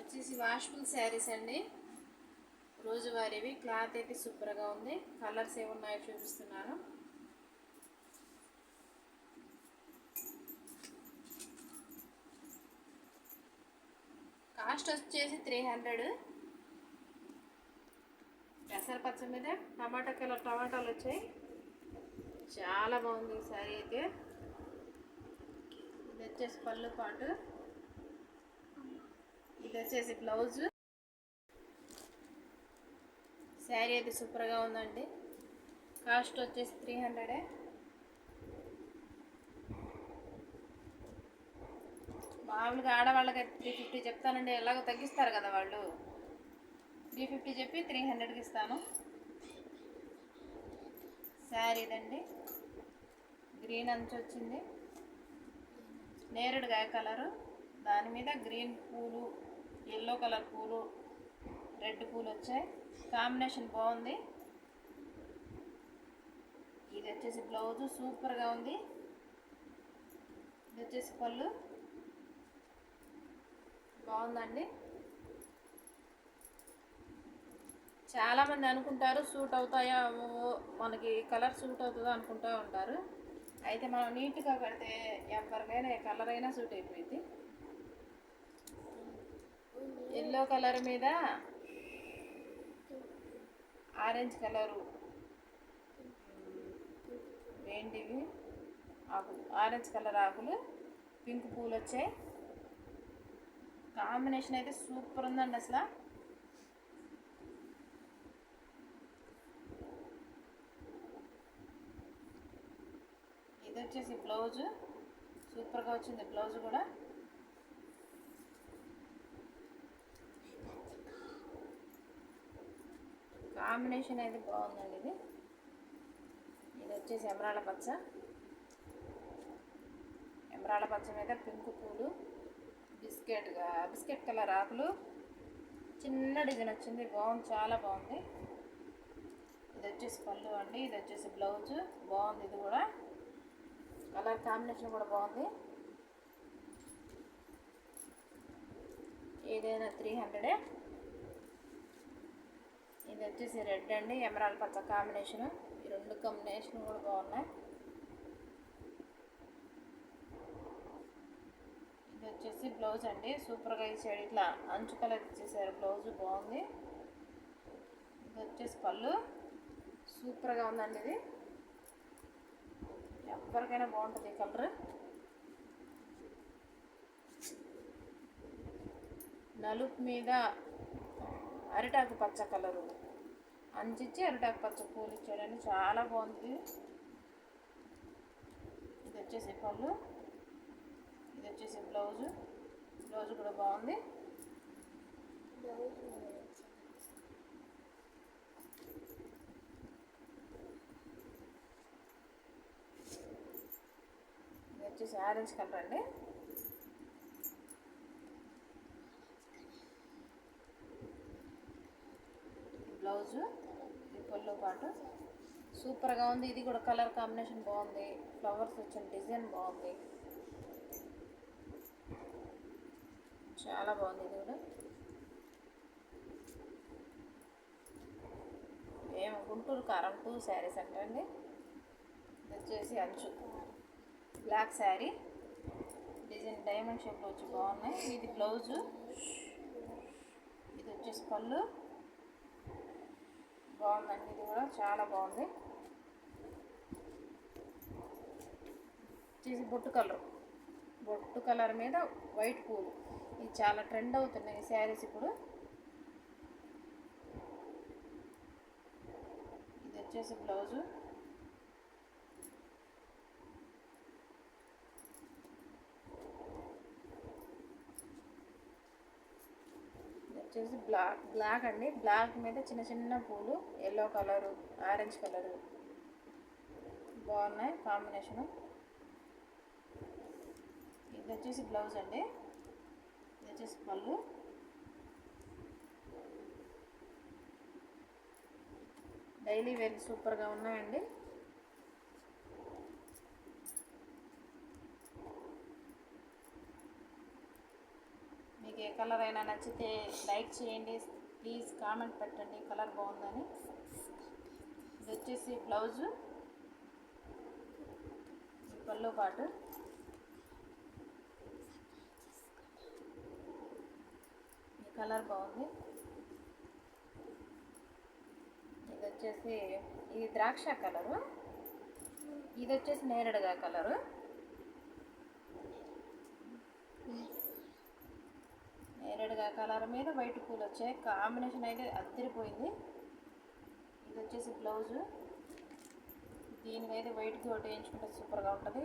వచ్చేసి వాష్ఫుల్ శారీస్ అండి. రోజువారీవి క్లాత్ అయితే సూపర్గా ఉంది. కలర్స్ ఏమున్నాయో చూపిస్తున్నాను. కాస్ట్ వచ్చేసి త్రీ హండ్రెడ్. పెసరపచ్చ మీద టమాటా కలర్ టమాటాలు వచ్చాయి. చాలా బాగుంది ఈ సారీ అయితే. ఇది వచ్చేసి పళ్ళు పాటు. ఇది వచ్చేసి బ్లౌజ్. శారీ అయితే సూపర్గా ఉందండి. కాస్ట్ వచ్చేసి త్రీ హండ్రెడే మామూలుగా ఆడవాళ్ళకి త్రీ ఫిఫ్టీ చెప్తానండి. ఎలాగో తగ్గిస్తారు కదా వాళ్ళు. త్రీ ఫిఫ్టీ చెప్పి త్రీ హండ్రెడ్కి ఇస్తాను. శారీ ఇదండి గ్రీన్ అంచు వచ్చింది. నేరుడుగా కలరు? దాని మీద గ్రీన్ పూలు ఎల్లో కలర్ పూలు రెడ్ పూలు వచ్చాయి. కాంబినేషన్ బాగుంది. ఇది వచ్చేసి బ్లౌజ్ సూపర్గా ఉంది. ఇది వచ్చేసి పళ్ళు. బాగుందండి. చాలామంది అనుకుంటారు సూట్ అవుతాయా మనకి కలర్ సూట్ అవుతుందో అనుకుంటూ ఉంటారు. అయితే మనం నీట్గా కడితే ఎవరికైనా ఏ కలర్ అయినా సూట్ అయిపోయింది. ఎల్లో కలర్ మీద ఆరెంజ్ కలరు ఏంటివి? ఆకులు. ఆరెంజ్ కలర్ ఆకులు పింక్ పూలు వచ్చాయి కాంబినేషన్ అయితే సూపర్ ఉందండి అసలు. ఇది వచ్చేసి బ్లౌజ్. సూపర్గా వచ్చింది బ్లౌజ్ కూడా. కాంబినేషన్ అయితే బాగుందండి ఇది. ఇది వచ్చేసి ఎమరాళ్ళ పచ్చ. ఎమరాళ్ళ పచ్చ మీద పింక్ పూలు బిస్కెట్ బిస్కెట్ కలర్ ఆకులు. చిన్న డిజైన్ వచ్చింది బాగుంది చాలా బాగుంది. ఇది వచ్చేసి పళ్ళు అండి ఇది వచ్చేసి బ్లౌజ్ బాగుంది ఇది కూడా. కలర్ కాంబినేషన్ కూడా బాగుంది. ఏదైనా త్రీ హండ్రెడే. ఇది వచ్చేసి రెడ్ అండి ఎమరాల్ పచ్చ కాంబినేషన్ ఈ రెండు కాంబినేషన్ కూడా బాగున్నాయి. ఇది వచ్చేసి బ్లౌజ్ అండి. సూపర్గా ఇచ్చాడు. ఇట్లా అంచు కలర్ ఇచ్చేసారు. బ్లౌజ్ బాగుంది. ఇది వచ్చేసి పళ్ళు. సూపర్గా ఉందండి ఇది. ఎవరికైనా బాగుంటుంది ఈ కలర్ నలుపు మీద అరిటాకు పచ్చ కలరు. అంచిచ్చి అరిటాకు పచ్చ పూలు ఇచ్చాడండి. చాలా బాగుంది. ఇది వచ్చేసి పళ్ళు. ఇది వచ్చేసి బ్లౌజ్. బ్లౌజ్ కూడా బాగుంది. ఇది వచ్చేసి ఆరెంజ్ కలర్ అండి. బ్లౌజు ఇది పళ్ళు పాటు. సూపర్గా ఉంది. ఇది కూడా కలర్ కాంబినేషన్ బాగుంది. ఫ్లవర్స్ వచ్చిన డిజైన్ బాగుంది. చాలా బాగుంది ఇది కూడా. మేము గుంటూరు కారం టూ శారీస్ అంటండి వచ్చేసి అంచు. బ్లాక్ శారీ. డిజైన్ డైమండ్ షేప్లో వచ్చి బాగున్నాయి. ఇది బ్లౌజు. ఇది వచ్చేసి పళ్ళు. బాగుందండి. ఇది కూడా చాలా బాగుంది. వచ్చేసి బొట్టు కలర్. బొట్టు కలర్ మీద వైట్ పూలు. ఇది చాలా ట్రెండ్ అవుతున్నాయి శారీస్ ఇప్పుడు. ఇది వచ్చేసి బ్లౌజు ఇది వచ్చేసి బ్లాక్ బ్లాక్ అండి. బ్లాక్ మీద చిన్న చిన్న పూలు ఎల్లో కలరు ఆరెంజ్ కలరు. బాగున్నాయి కాంబినేషను. ఇది వచ్చేసి బ్లౌజ్ అండి. ఇది వచ్చేసి పళ్ళు. డైలీ వేర్ సూపర్గా ఉన్నాయండి. మీకు ఏ కలర్ అయినా నచ్చితే లైక్ చేయండి. ప్లీజ్ కామెంట్ పెట్టండి. కలర్ బాగుందని. ఇది వచ్చేసి బ్లౌజు. పళ్ళు పాటు. ఈ కలర్ బాగుంది. ఇది వచ్చేసి ఇది ద్రాక్ష కలరు. ఇది వచ్చేసి నేరడుగా కలరు. నేరడుగా కలర్ మీద వైట్ పూలు వచ్చాయి. కాంబినేషన్ అయితే అద్దరిపోయింది. ఇది వచ్చేసి బ్లౌజు. దీనికైతే వైట్ ఒకటి వేయించుకుంటే సూపర్గా ఉంటుంది.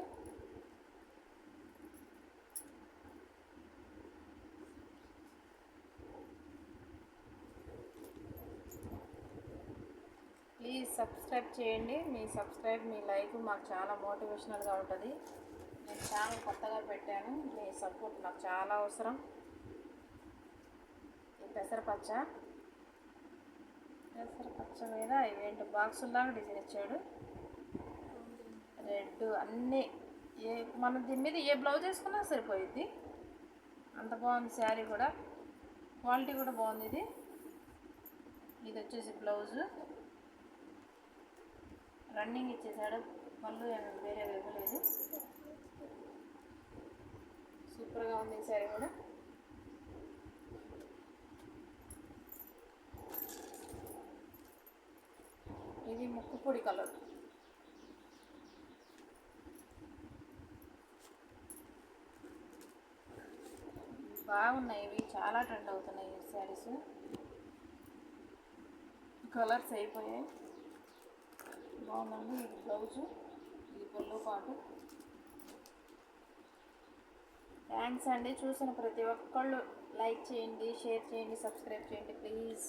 ప్లీజ్ సబ్స్క్రైబ్ చేయండి. మీ సబ్స్క్రైబ్ మీ లైక్ మాకు చాలా మోటివేషనల్గా ఉంటుంది. నేను ఛానల్ కొత్తగా పెట్టాను. మీ సపోర్ట్ నాకు చాలా అవసరం. పెసరపచ్చ. పెసరపచ్చ మీద ఇవేంటి బాక్సుల్లాగా డిజైన్ ఇచ్చాడు. రెడ్ అన్నీ ఏ మనం దీని మీద ఏ బ్లౌజ్ వేసుకున్నా సరిపోయిద్ది. అంత బాగుంది శారీ కూడా. క్వాలిటీ కూడా బాగుంది ఇది. ఇది వచ్చేసి బ్లౌజు. రన్నింగ్ ఇచ్చేసాడు. పళ్ళు వేరే ఇవ్వలేదు సూపర్గా ఉంది ఈ శారీ కూడా ఇది ముక్కు పొడి కలర్. బాగున్నాయి ఇవి చాలా ట్రెండ్ అవుతున్నాయి ఈ శారీస్ కలర్స్ అయిపోయాయి. బాగుందండి ఇది బ్లౌజు ఇది పళ్ళు పాటు థ్యాంక్స్ అండి చూసిన ప్రతి ఒక్కళ్ళు లైక్ చేయండి షేర్ చేయండి సబ్స్క్రైబ్ చేయండి ప్లీజ్